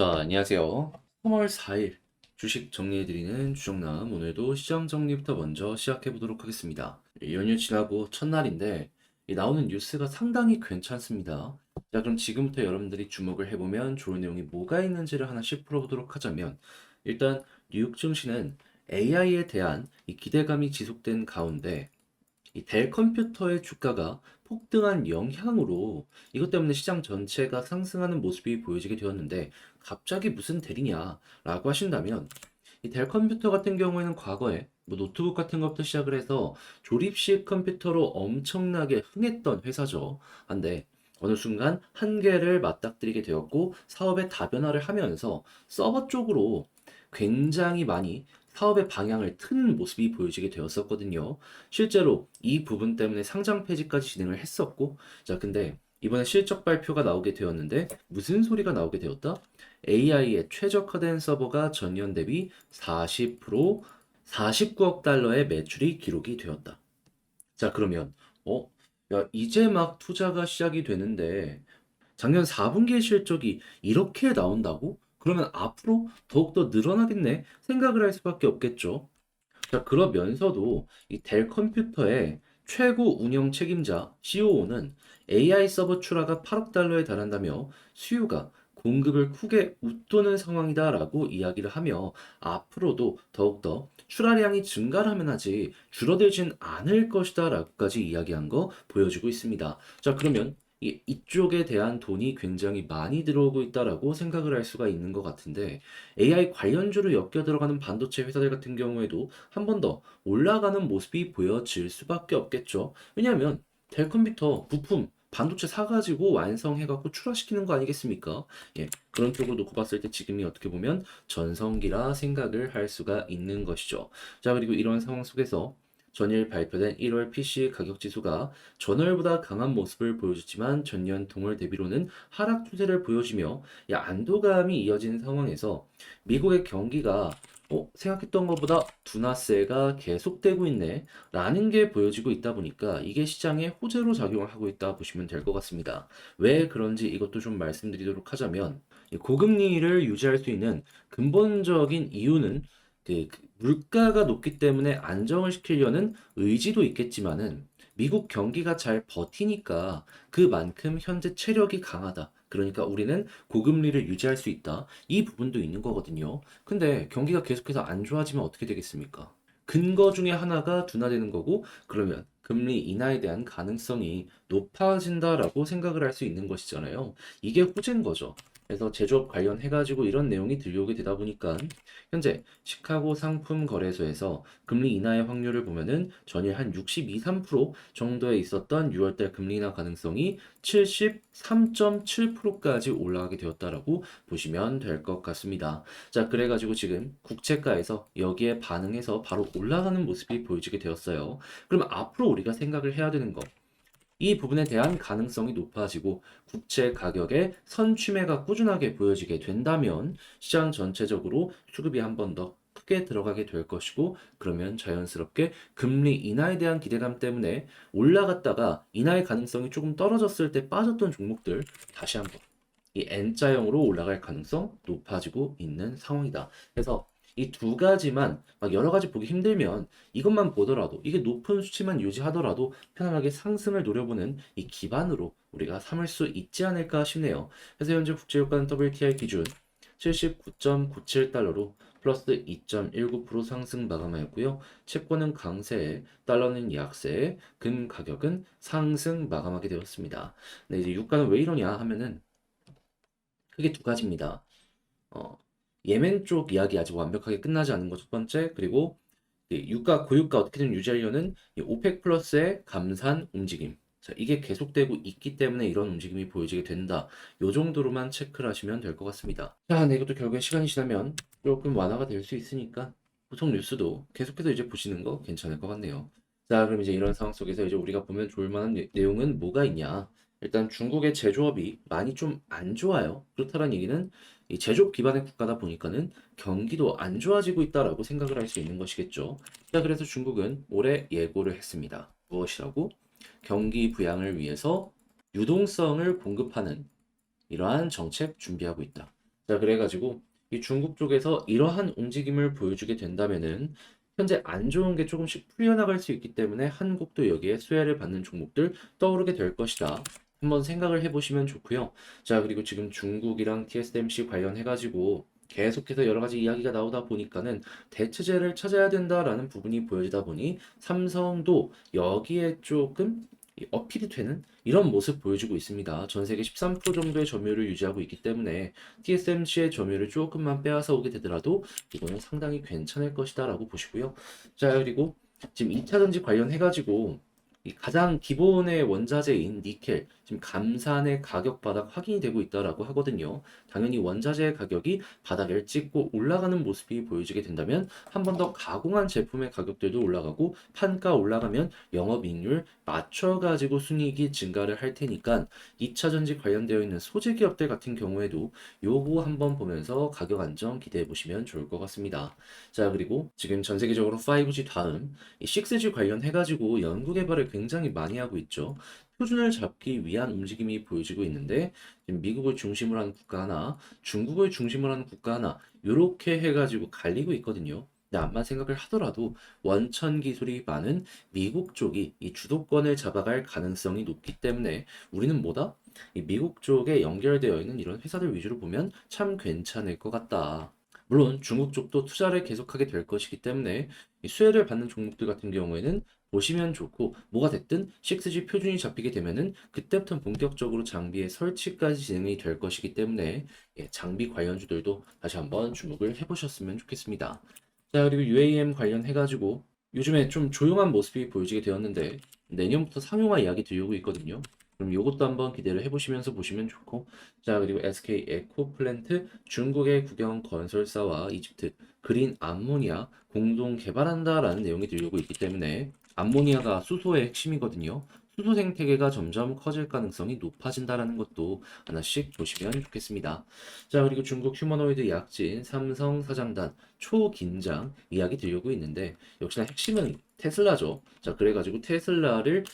자, 안녕하세요. 3월 4일 주식 정리해드리는 주정남. 오늘도 시장 정리부터 먼저 시작해보도록 하겠습니다. 예, 연휴 지나고 첫날인데 이 나오는 뉴스가 상당히 괜찮습니다. 자, 그럼 지금부터 여러분들이 주목을 해보면 좋은 내용이 뭐가 있는지를 하나씩 풀어보도록 하자면 일단 뉴욕 증시는 AI에 대한 이 기대감이 지속된 가운데 이델 컴퓨터의 주가가 폭등한 영향으로 이것 때문에 시장 전체가 상승하는 모습이 보여지게 되었는데 갑자기 무슨 델이냐라고 하신다면 이 델 컴퓨터 같은 경우에는 과거에 뭐 노트북 같은 것부터 시작을 해서 조립식 컴퓨터로 엄청나게 흥했던 회사죠. 한데 어느 순간 한계를 맞닥뜨리게 되었고 사업의 다변화를 하면서 서버 쪽으로 굉장히 많이 사업의 방향을 튼 모습이 보여지게 되었었거든요. 실제로 이 부분 때문에 상장 폐지까지 진행을 했었고, 자, 근데 이번에 실적 발표가 나오게 되었는데, 무슨 소리가 나오게 되었다? AI에 최적화된 서버가 전년 대비 40%, 49억 달러의 매출이 기록이 되었다. 자, 그러면, 어, 야, 이제 막 투자가 시작이 되는데, 작년 4분기의 실적이 이렇게 나온다고? 그러면 앞으로 더욱더 늘어나겠네? 생각을 할 수밖에 없겠죠. 자, 그러면서도 이 델 컴퓨터의 최고 운영 책임자 COO는 AI 서버 출하가 8억 달러에 달한다며 수요가 공급을 크게 웃도는 상황이다라고 이야기를 하며 앞으로도 더욱더 출하량이 증가하면 하지 줄어들진 않을 것이다라고까지 이야기한 거 보여주고 있습니다. 자, 그러면 이, 이쪽에 대한 돈이 굉장히 많이 들어오고 있다라고 생각을 할 수가 있는 것 같은데 AI 관련주로 엮여 들어가는 반도체 회사들 같은 경우에도 한 번 더 올라가는 모습이 보여질 수밖에 없겠죠. 왜냐하면 델 컴퓨터 부품 반도체 사가지고 완성해갖고 출하시키는 거 아니겠습니까? 예, 그런 쪽으로 놓고 봤을 때 지금이 어떻게 보면 전성기라 생각을 할 수가 있는 것이죠. 자, 그리고 이런 상황 속에서 전일 발표된 1월 PC 가격 지수가 전월보다 강한 모습을 보여줬지만 전년 동월 대비로는 하락 추세를 보여주며 야, 안도감이 이어진 상황에서 미국의 경기가 어, 생각했던 것보다 둔화세가 계속되고 있네 라는 게 보여지고 있다 보니까 이게 시장에 호재로 작용을 하고 있다 보시면 될 것 같습니다. 왜 그런지 이것도 좀 말씀드리도록 하자면 이 고금리를 유지할 수 있는 근본적인 이유는 그, 그 물가가 높기 때문에 안정을 시키려는 의지도 있겠지만은 미국 경기가 잘 버티니까 그만큼 현재 체력이 강하다. 그러니까 우리는 고금리를 유지할 수 있다. 이 부분도 있는 거거든요. 근데 경기가 계속해서 안 좋아지면 어떻게 되겠습니까? 근거 중에 하나가 둔화되는 거고, 그러면 금리 인하에 대한 가능성이 높아진다라고 생각을 할 수 있는 것이잖아요. 이게 호재인 거죠. 그래서 제조업 관련해가지고 이런 내용이 들려오게 되다 보니까 현재 시카고 상품 거래소에서 금리 인하의 확률을 보면은 전일 한 62, 3% 정도에 있었던 6월달 금리 인하 가능성이 73.7%까지 올라가게 되었다라고 보시면 될 것 같습니다. 자, 그래가지고 지금 국채가에서 여기에 반응해서 바로 올라가는 모습이 보여지게 되었어요. 그럼 앞으로 우리가 생각을 해야 되는 거. 이 부분에 대한 가능성이 높아지고 국채 가격의 선취매가 꾸준하게 보여지게 된다면 시장 전체적으로 수급이 한 번 더 크게 들어가게 될 것이고 그러면 자연스럽게 금리 인하에 대한 기대감 때문에 올라갔다가 인하의 가능성이 조금 떨어졌을 때 빠졌던 종목들 다시 한번 이 N자형으로 올라갈 가능성 높아지고 있는 상황이다. 그래서 이 두 가지만 막 여러 가지 보기 힘들면 이것만 보더라도 이게 높은 수치만 유지하더라도 편안하게 상승을 노려보는 이 기반으로 우리가 삼을 수 있지 않을까 싶네요. 그래서 현재 국제유가는 WTI 기준 79.97달러로 플러스 2.19% 상승 마감하였고요. 채권은 강세, 달러는 약세, 금 가격은 상승 마감하게 되었습니다. 네, 이제 유가는 왜 이러냐 하면은 크게 두 가지입니다. 어, 예멘 쪽 이야기 아직 완벽하게 끝나지 않은 것 첫 번째, 그리고 이 유가, 고유가 어떻게든 유지하려는 이 오펙 플러스의 감산 움직임. 자, 이게 계속되고 있기 때문에 이런 움직임이 보여지게 된다. 요 정도로만 체크를 하시면 될 것 같습니다. 자, 네, 이것도 결국에 시간이 지나면 조금 완화가 될 수 있으니까 보통 뉴스도 계속해서 이제 보시는 거 괜찮을 것 같네요. 자, 그럼 이제 이런 상황 속에서 이제 우리가 보면 좋을 만한 내- 내용은 뭐가 있냐? 일단 중국의 제조업이 많이 좀 안 좋아요. 그렇다는 얘기는 이 제조업 기반의 국가다 보니까는 경기도 안 좋아지고 있다라고 생각을 할 수 있는 것이겠죠. 자, 그래서 중국은 올해 예고를 했습니다. 무엇이라고? 경기 부양을 위해서 유동성을 공급하는 이러한 정책 준비하고 있다. 자, 그래가지고 이 중국 쪽에서 이러한 움직임을 보여주게 된다면은 현재 안 좋은 게 조금씩 풀려나갈 수 있기 때문에 한국도 여기에 수혜를 받는 종목들 떠오르게 될 것이다. 한번 생각을 해보시면 좋고요. 자, 그리고 지금 중국이랑 TSMC 관련해가지고 계속해서 여러 가지 이야기가 나오다 보니까는 대체제를 찾아야 된다라는 부분이 보여지다 보니 삼성도 여기에 조금 이 어필이 되는 이런 모습 보여주고 있습니다. 전 세계 13% 정도의 점유율을 유지하고 있기 때문에 TSMC의 점유율을 조금만 빼앗아 오게 되더라도 이거는 상당히 괜찮을 것이다라고 보시고요. 자, 그리고 지금 2차 전지 관련해가지고 이 가장 기본의 원자재인 니켈, 지금 감산의 가격 바닥 확인이 되고 있다라고 하거든요. 당연히 원자재 가격이 바닥을 찍고 올라가는 모습이 보여지게 된다면 한 번 더 가공한 제품의 가격들도 올라가고 판가 올라가면 영업이익률 맞춰가지고 순이익이 증가를 할 테니까 2차 전지 관련되어 있는 소재 기업들 같은 경우에도 요거 한번 보면서 가격 안정 기대해 보시면 좋을 것 같습니다. 자, 그리고 지금 전 세계적으로 5G 다음 이 6G 관련해가지고 연구 개발을 굉장히 많이 하고 있죠. 표준을 잡기 위한 움직임이 보여지고 있는데 미국을 중심으로 하는 국가 하나, 중국을 중심으로 하는 국가 하나 이렇게 해가지고 갈리고 있거든요. 암만 생각을 하더라도 원천 기술이 많은 미국 쪽이 이 주도권을 잡아갈 가능성이 높기 때문에 우리는 뭐다? 이 미국 쪽에 연결되어 있는 이런 회사들 위주로 보면 참 괜찮을 것 같다. 물론 중국 쪽도 투자를 계속하게 될 것이기 때문에 이 수혜를 받는 종목들 같은 경우에는 보시면 좋고 뭐가 됐든 6G 표준이 잡히게 되면은 그때부터 본격적으로 장비의 설치까지 진행이 될 것이기 때문에 예, 장비 관련주들도 다시 한번 주목을 해보셨으면 좋겠습니다. 자 그리고 UAM 관련해가지고 요즘에 좀 조용한 모습이 보여지게 되었는데 내년부터 상용화 이야기 들려오고 있거든요. 그럼 이것도 한번 기대를 해보시면서 보시면 좋고 자 그리고 SK 에코플랜트 중국의 국영 건설사와 이집트 그린 암모니아 공동 개발한다라는 내용이 들려오고 있기 때문에 암모니아가 수소의 핵심이거든요. 수소 생태계가 점점 커질 가능성이 높아진다라는 것도 하나씩 보시면 좋겠습니다. 자, 그리고 중국 휴머노이드 약진 삼성 사장단 초긴장 이야기 들려오고 있는데 역시나 핵심은 테슬라죠. 자, 그래가지고 테슬라를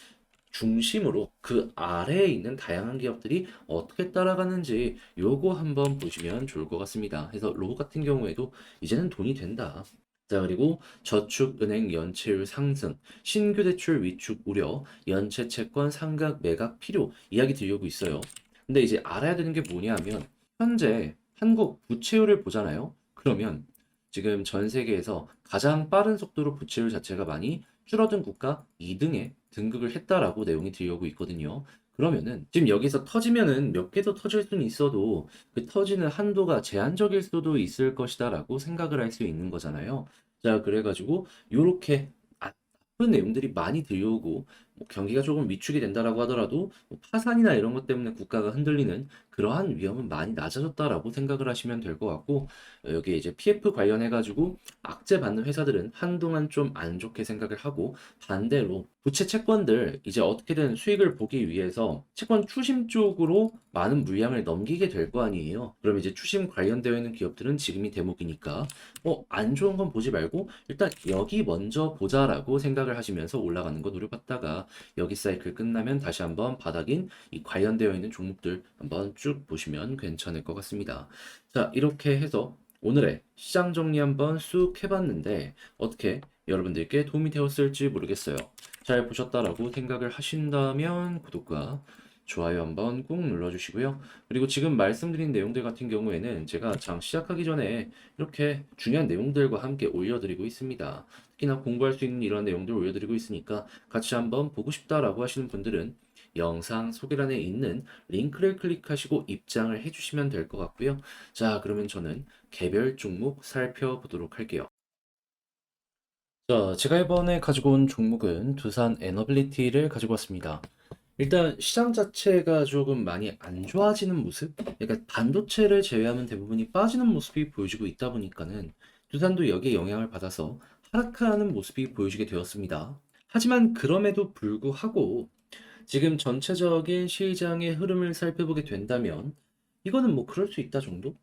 중심으로 그 아래에 있는 다양한 기업들이 어떻게 따라가는지 요거 한번 보시면 좋을 것 같습니다. 그래서 로봇 같은 경우에도 이제는 돈이 된다. 자, 그리고 저축은행 연체율 상승, 신규 대출 위축 우려, 연체 채권 상각 매각 필요 이야기 들려오고 있어요. 근데 이제 알아야 되는 게 뭐냐면 현재 한국 부채율을 보잖아요. 그러면 지금 전 세계에서 가장 빠른 속도로 부채율 자체가 많이 줄어든 국가 2등에 등극을 했다라고 내용이 들려오고 있거든요. 그러면은 지금 여기서 터지면은 몇 개 더 터질 수는 있어도 그 터지는 한도가 제한적일 수도 있을 것이다라고 생각을 할 수 있는 거잖아요. 자, 그래가지고 요렇게 아- 나쁜 내용들이 많이 들려오고 뭐 경기가 조금 위축이 된다라고 하더라도 뭐 파산이나 이런 것 때문에 국가가 흔들리는 그러한 위험은 많이 낮아졌다라고 생각을 하시면 될 것 같고 어, 여기 이제 PF 관련해 가지고 악재 받는 회사들은 한동안 좀 안 좋게 생각을 하고 반대로 부채 채권들 이제 어떻게든 수익을 보기 위해서 채권 추심 쪽으로 많은 물량을 넘기게 될 거 아니에요. 그럼 이제 추심 관련되어 있는 기업들은 지금이 대목이니까 어, 안 좋은 건 보지 말고 일단 여기 먼저 보자라고 생각을 하시면서 올라가는 거 노려봤다가 여기 사이클 끝나면 다시 한번 바닥인 이 관련되어 있는 종목들 한번 쭉 보시면 괜찮을 것 같습니다. 자, 이렇게 해서 오늘의 시장 정리 한번 쑥 해봤는데 어떻게 여러분들께 도움이 되었을지 모르겠어요. 잘 보셨다라고 생각을 하신다면 구독과 좋아요 한번 꾹 눌러주시고요. 그리고 지금 말씀드린 내용들 같은 경우에는 제가 장 시작하기 전에 이렇게 중요한 내용들과 함께 올려드리고 있습니다. 특히나 공부할 수 있는 이런 내용들 올려드리고 있으니까 같이 한번 보고 싶다라고 하시는 분들은 영상 소개란에 있는 링크를 클릭하시고 입장을 해주시면 될 것 같고요. 자, 그러면 저는 개별 종목 살펴보도록 할게요. 자, 제가 이번에 가지고 온 종목은 두산 에너빌리티를 가지고 왔습니다. 일단 시장 자체가 조금 많이 안 좋아지는 모습? 그러니까 반도체를 제외하면 대부분이 빠지는 모습이 보여지고 있다 보니까는 두산도 여기에 영향을 받아서 하락하는 모습이 보여지게 되었습니다. 하지만 그럼에도 불구하고 지금 전체적인 시장의 흐름을 살펴보게 된다면 이거는 뭐 그럴 수 있다 정도?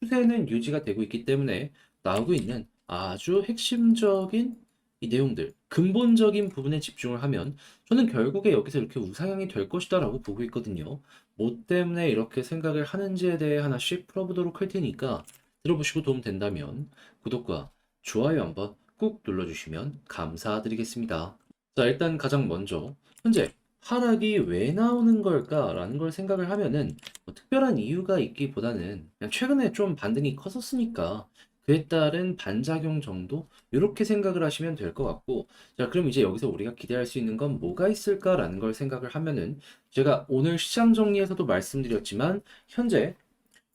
추세는 유지가 되고 있기 때문에 나오고 있는 아주 핵심적인 이 내용들, 근본적인 부분에 집중을 하면 저는 결국에 여기서 이렇게 우상향이 될 것이다라고 보고 있거든요. 뭐 때문에 이렇게 생각을 하는지에 대해 하나씩 풀어보도록 할 테니까 들어보시고 도움 된다면 구독과 좋아요 한번 꾹 눌러주시면 감사드리겠습니다. 자, 일단 가장 먼저 현재 하락이 왜 나오는 걸까라는 걸 생각을 하면은 뭐 특별한 이유가 있기보다는 그냥 최근에 좀 반등이 컸었으니까 그에 따른 반작용 정도 이렇게 생각을 하시면 될 것 같고 자 그럼 이제 여기서 우리가 기대할 수 있는 건 뭐가 있을까라는 걸 생각을 하면은 제가 오늘 시장 정리에서도 말씀드렸지만 현재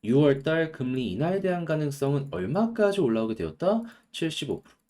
6월달 금리 인하에 대한 가능성은 얼마까지 올라오게 되었다? 75%.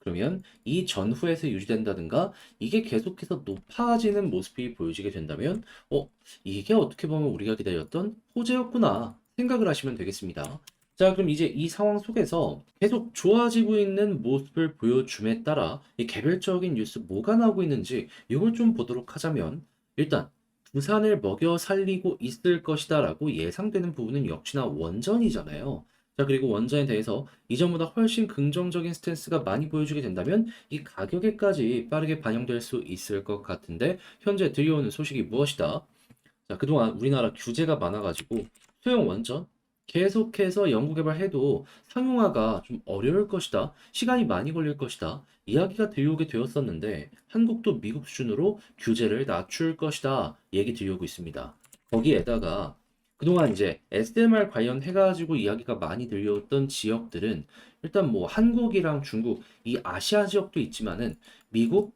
그러면 이 전후에서 유지된다든가 이게 계속해서 높아지는 모습이 보여지게 된다면 어 이게 어떻게 보면 우리가 기다렸던 호재였구나 생각을 하시면 되겠습니다. 자 그럼 이제 이 상황 속에서 계속 좋아지고 있는 모습을 보여줌에 따라 이 개별적인 뉴스 뭐가 나오고 있는지 이걸 좀 보도록 하자면 일단 부산을 먹여 살리고 있을 것이다 라고 예상되는 부분은 역시나 원전이잖아요. 자, 그리고 원전에 대해서 이전보다 훨씬 긍정적인 스탠스가 많이 보여주게 된다면 이 가격에까지 빠르게 반영될 수 있을 것 같은데 현재 들려오는 소식이 무엇이다? 자, 그동안 우리나라 규제가 많아가지고 소형 원전 계속해서 연구개발해도 상용화가 좀 어려울 것이다. 시간이 많이 걸릴 것이다. 이야기가 들려오게 되었었는데 한국도 미국 수준으로 규제를 낮출 것이다. 얘기 들려오고 있습니다. 거기에다가 그동안 이제 SMR 관련해가지고 이야기가 많이 들려왔던 지역들은 일단 뭐 한국이랑 중국, 이 아시아 지역도 있지만은 미국,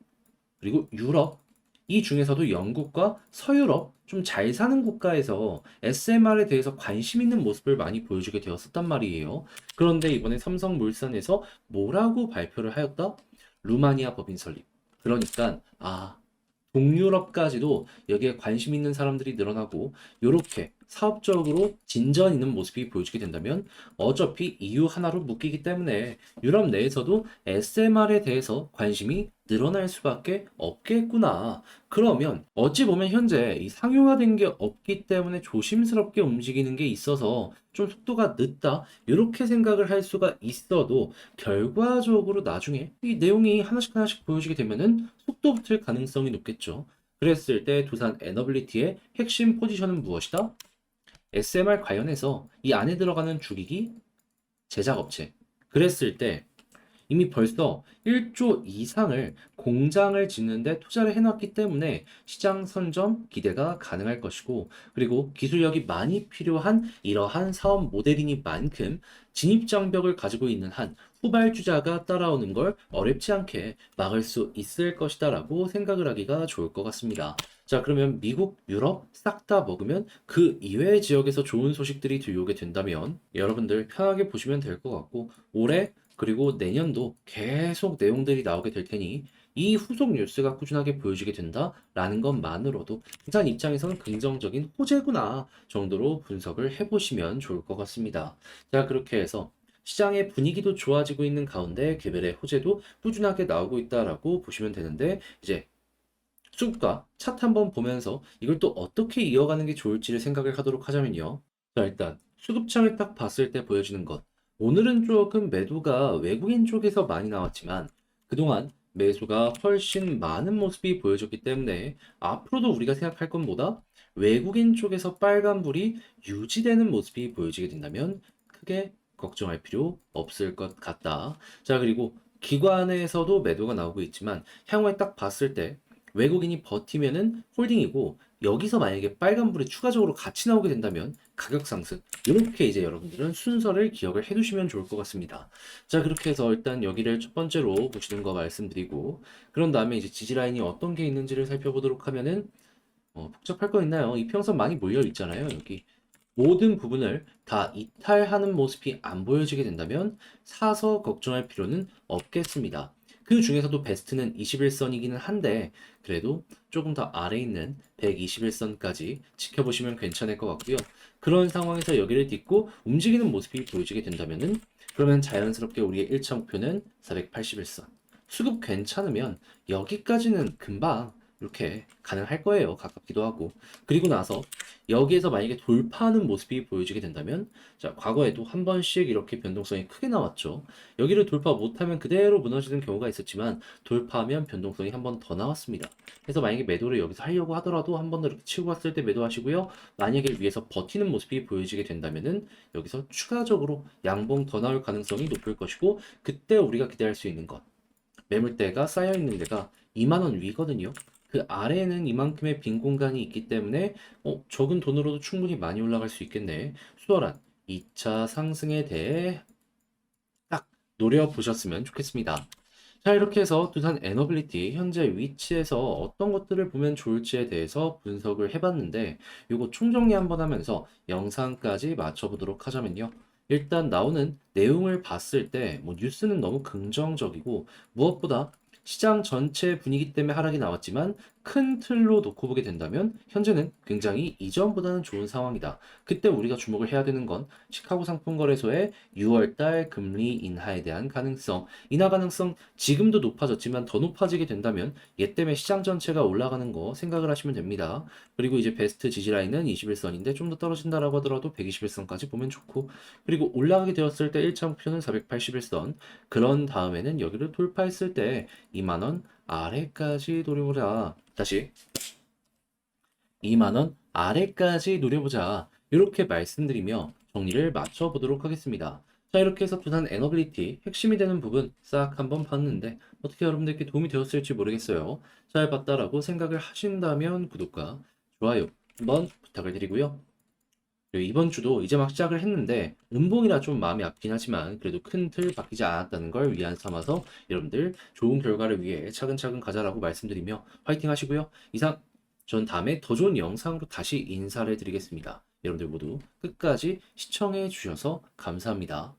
그리고 유럽, 이 중에서도 영국과 서유럽 좀 잘 사는 국가에서 SMR에 대해서 관심 있는 모습을 많이 보여주게 되었었단 말이에요. 그런데 이번에 삼성물산에서 뭐라고 발표를 하였다? 루마니아 법인 설립. 그러니까 아 동유럽까지도 여기에 관심 있는 사람들이 늘어나고 이렇게 사업적으로 진전 있는 모습이 보여지게 된다면 어차피 EU 하나로 묶이기 때문에 유럽 내에서도 SMR에 대해서 관심이 늘어날 수밖에 없겠구나. 그러면 어찌 보면 현재 이 상용화된 게 없기 때문에 조심스럽게 움직이는 게 있어서 좀 속도가 늦다. 이렇게 생각을 할 수가 있어도 결과적으로 나중에 이 내용이 하나씩 하나씩 보여지게 되면은 속도 붙을 가능성이 높겠죠. 그랬을 때 두산 에너빌리티의 핵심 포지션은 무엇이다? SMR 관련해서 이 안에 들어가는 주기기 제작업체. 그랬을 때 이미 벌써 1조 이상을 공장을 짓는데 투자를 해놨기 때문에 시장 선점 기대가 가능할 것이고, 그리고 기술력이 많이 필요한 이러한 사업 모델이니만큼 진입 장벽을 가지고 있는 한 후발주자가 따라오는 걸 어렵지 않게 막을 수 있을 것이다 라고 생각을 하기가 좋을 것 같습니다. 자, 그러면 미국, 유럽 싹 다 먹으면 그 이외의 지역에서 좋은 소식들이 들려오게 된다면 여러분들 편하게 보시면 될 것 같고 올해 그리고 내년도 계속 내용들이 나오게 될 테니 이 후속 뉴스가 꾸준하게 보여지게 된다라는 것만으로도 부산 입장에서는 긍정적인 호재구나 정도로 분석을 해보시면 좋을 것 같습니다. 자, 그렇게 해서 시장의 분위기도 좋아지고 있는 가운데 개별의 호재도 꾸준하게 나오고 있다라고 보시면 되는데 이제 수급과 차트 한번 보면서 이걸 또 어떻게 이어가는 게 좋을지를 생각을 하도록 하자면요. 자, 일단 수급창을 딱 봤을 때 보여지는 것. 오늘은 조금 매도가 외국인 쪽에서 많이 나왔지만 그동안 매수가 훨씬 많은 모습이 보여졌기 때문에 앞으로도 우리가 생각할 건 뭐다? 외국인 쪽에서 빨간불이 유지되는 모습이 보여지게 된다면 크게 걱정할 필요 없을 것 같다. 자, 그리고 기관에서도 매도가 나오고 있지만 향후에 딱 봤을 때 외국인이 버티면은 홀딩이고 여기서 만약에 빨간불이 추가적으로 같이 나오게 된다면 가격 상승 이렇게 이제 여러분들은 순서를 기억을 해두시면 좋을 것 같습니다. 자 그렇게 해서 일단 여기를 첫 번째로 보시는 거 말씀드리고 그런 다음에 이제 지지 라인이 어떤 게 있는지를 살펴보도록 하면은 어, 복잡할 거 있나요? 이평선 많이 몰려 있잖아요 여기 모든 부분을 다 이탈하는 모습이 안 보여지게 된다면 사서 걱정할 필요는 없겠습니다. 그 중에서도 베스트는 21선이기는 한데 그래도 조금 더 아래 있는 121선까지 지켜보시면 괜찮을 것 같고요. 그런 상황에서 여기를 딛고 움직이는 모습이 보여지게 된다면은 그러면 자연스럽게 우리의 1차 목표는 481선. 수급 괜찮으면 여기까지는 금방 이렇게 가능할 거예요. 가깝기도 하고. 그리고 나서 여기에서 만약에 돌파하는 모습이 보여지게 된다면 자, 과거에도 한 번씩 이렇게 변동성이 크게 나왔죠. 여기를 돌파 못하면 그대로 무너지는 경우가 있었지만 돌파하면 변동성이 한 번 더 나왔습니다. 그래서 만약에 매도를 여기서 하려고 하더라도 한 번 더 이렇게 치고 갔을 때 매도하시고요. 만약에 위에서 버티는 모습이 보여지게 된다면은 여기서 추가적으로 양봉 더 나올 가능성이 높을 것이고 그때 우리가 기대할 수 있는 것 매물대가 쌓여 있는 데가 2만 원 위거든요. 그 아래에는 이만큼의 빈 공간이 있기 때문에 어, 적은 돈으로도 충분히 많이 올라갈 수 있겠네. 수월한 2차 상승에 대해 딱 노려보셨으면 좋겠습니다. 자, 이렇게 해서 두산 에너빌리티 현재 위치에서 어떤 것들을 보면 좋을지에 대해서 분석을 해봤는데 이거 총정리 한번 하면서 영상까지 맞춰보도록 하자면요. 일단 나오는 내용을 봤을 때 뭐 뉴스는 너무 긍정적이고 무엇보다 시장 전체 분위기 때문에 하락이 나왔지만 큰 틀로 놓고 보게 된다면 현재는 굉장히 이전보다는 좋은 상황이다. 그때 우리가 주목을 해야 되는 건 시카고 상품거래소의 6월달 금리 인하에 대한 가능성, 인하 가능성 지금도 높아졌지만 더 높아지게 된다면 얘 때문에 시장 전체가 올라가는 거 생각을 하시면 됩니다. 그리고 이제 베스트 지지 라인은 21선인데 좀 더 떨어진다라고 하더라도 121선까지 보면 좋고 그리고 올라가게 되었을 때 1차 목표는 481선 그런 다음에는 여기를 돌파했을 때 2만원 아래까지 노려보자. 다시 2만원 아래까지 노려보자. 이렇게 말씀드리며 정리를 맞춰보도록 하겠습니다. 자, 이렇게 해서 두산 에너빌리티 핵심이 되는 부분 싹 한번 봤는데 어떻게 여러분들께 도움이 되었을지 모르겠어요. 잘 봤다라고 생각을 하신다면 구독과 좋아요 한번 부탁을 드리고요. 이번 주도 이제 막 시작을 했는데 음봉이라 좀 마음이 아프긴 하지만 그래도 큰 틀 바뀌지 않았다는 걸 위안 삼아서 여러분들 좋은 결과를 위해 차근차근 가자라고 말씀드리며 화이팅 하시고요. 이상 전 다음에 더 좋은 영상으로 다시 인사를 드리겠습니다. 여러분들 모두 끝까지 시청해 주셔서 감사합니다.